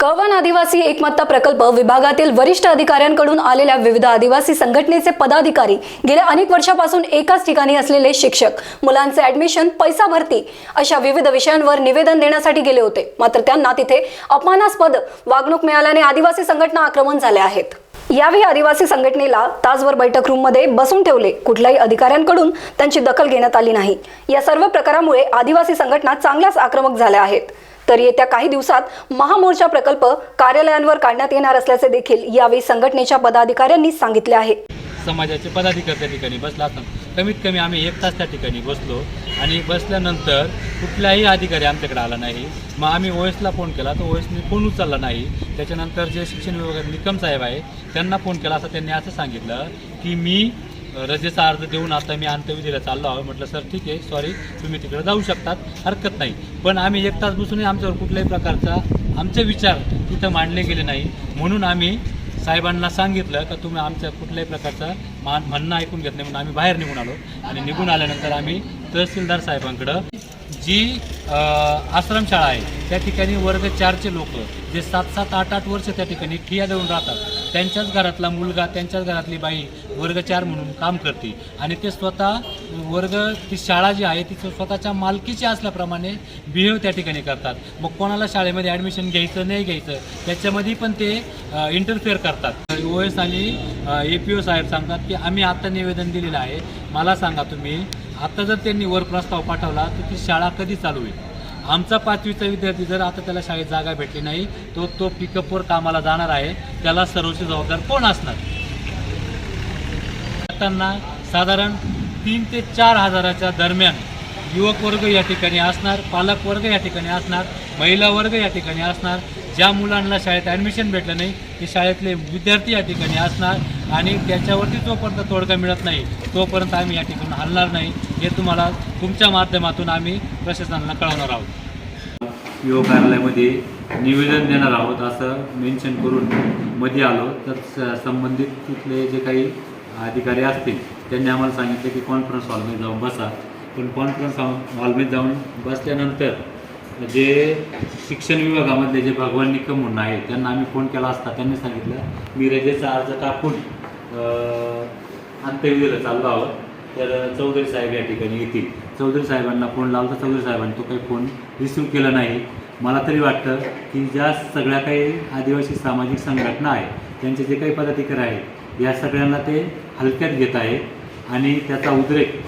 कवन आदिवासी एकमत्ता प्रकल्प विभागातील वरिष्ठ अधिकाऱ्यांकडून आलेल्या विविध आदिवासी संघटनेचे पदाधिकारी गेल्या अनेक वर्षापासून एकाच ठिकाणी असलेले शिक्षक मुलांचे ऍडमिशन पैसा भरती अशा विविध विषयांवर निवेदन देण्यासाठी गेले होते. मात्र त्यांना तिथे अपमानास्पद वागणूक मिळाल्याने आदिवासी संघटना आक्रमण झाल्या आहेत. यावेळी आदिवासी संघटनेला तासभर बैठक रूममध्ये बसून ठेवले. कुठल्याही अधिकाऱ्यांकडून त्यांची दखल घेण्यात आली नाही. या सर्व प्रकारामुळे आदिवासी संघटना चांगल्याच आक्रमक झाल्या आहेत. तर येत्या काही दिवसात महामोर्चा प्रकल्प कार्यालयांवर काढण्यात येणार असल्याचे देखील यावेळी संघटनेच्या पदाधिकाऱ्यांनी सांगितले आहे. समाजाचे पदाधिकारी त्या ठिकाणी बसला असताना कमीत कमी आम्ही एक तास त्या ठिकाणी बसलो आणि बसल्यानंतर कुठलाही अधिकारी आमच्याकडे आला नाही. मग आम्ही ओएसला फोन केला तर ओएसने फोन उचलला नाही. त्याच्यानंतर जे शिक्षण विभागात निकम साहेब आहे त्यांना फोन केला असं त्यांनी असं सांगितलं की मी रजेचा अर्ज देऊन आता मी अंत्यविधीला चाललो आहोत. म्हटलं सर ठीक आहे सॉरी तुम्ही तिकडे जाऊ शकतात हरकत नाही. पण आम्ही एक तास बसूनही आमच्यावर कुठल्याही प्रकारचा आमचे विचार तिथं मांडले गेले नाही. म्हणून आम्ही साहेबांना सांगितलं का तुम्ही आमच्या कुठल्याही प्रकारचा मान म्हणणं ऐकून घेत नाही म्हणून आम्ही बाहेर निघून आलो. आणि निघून आल्यानंतर आम्ही तहसीलदार साहेबांकडं जी आश्रमशाळा आहे. त्या ठिकाणी वर्ग चारचे लोक जे सात सात आठ आठ वर्ष त्या ठिकाणी ठिया देऊन राहतात. त्यांच्याच घरातला मुलगा त्यांच्याच घरातली बाई वर्ग चार म्हणून काम करते. आणि ते स्वतः वर्ग ती शाळा जी आहे ती स्वतःच्या मालकीची असल्याप्रमाणे बिहेव त्या ठिकाणी करतात. मग कोणाला शाळेमध्ये ॲडमिशन घ्यायचं नाही घ्यायचं त्याच्यामध्ये पण ते इंटरफेअर करतात. ओ एस आणि ए पी ओ साहेब सांगतात की आम्ही आत्ता निवेदन दिलेलं आहे. मला सांगा तुम्ही आता जर त्यांनी वर प्रस्ताव पाठवला तर ती शाळा कधी चालू होईल? आमचा पाचवीचा विद्यार्थी जर आता त्याला शाळेत जागा भेटली नाही तो तो पिकअपवर कामाला जाणार आहे त्याला सर्वोच्च जबाबदार कोण असणार? त्यांना साधारण तीन ते चार हजाराच्या दरम्यान युवक वर्ग या ठिकाणी असणार पालक वर्ग या ठिकाणी असणार महिला वर्ग या ठिकाणी असणार ज्या मुलांना शाळेत ॲडमिशन भेटलं नाही ते शाळेतले विद्यार्थी या ठिकाणी असणार आणि त्याच्यावरती जोपर्यंत तोडगा मिळत नाही तोपर्यंत आम्ही या ठिकाणी हलणार नाही हे तुम्हाला तुमच्या माध्यमातून आम्ही प्रशासनाला कळवणार आहोत. युवक कार्यालयामध्ये निवेदन देणार आहोत असं मेन्शन करून मध्ये आलो. तर स- संबंधित तिथले जे काही अधिकारी असतील त्यांनी आम्हाला सांगितलं की कॉन्फरन्स हॉलमध्ये जाऊन बसा. पण कॉन्फरन्स हॉलमध्ये जाऊन बसल्यानंतर जे शिक्षण विभागामधले जे भगवान निकम म्हणून आहे त्यांना आम्ही फोन केला असता त्यांनी सांगितलं मी रजेचा अर्ज टाकून अंत्यविधीला चाललो आहोत. तर चौधरी साहेब या ठिकाणी येतील. चौधरी साहेबांना फोन लावला. तर चौधरी साहेबांनी तो काही फोन रिसिव्ह केला नाही. मला तरी वाटतं की ज्या सगळ्या काही आदिवासी सामाजिक संघटना आहे त्यांचे जे काही पदाधिकारी आहेत या सगळ्यांना ते हलक्यात घेत आहे आणि त्याचा उद्रेक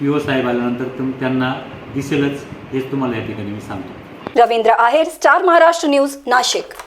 पी ओ साहेब आल्यानंतर तुम त्यांना दिसेलच हेच तुम्हाला या ठिकाणी मी सांगतो. Ravindra Aher star Maharashtra news Nashik.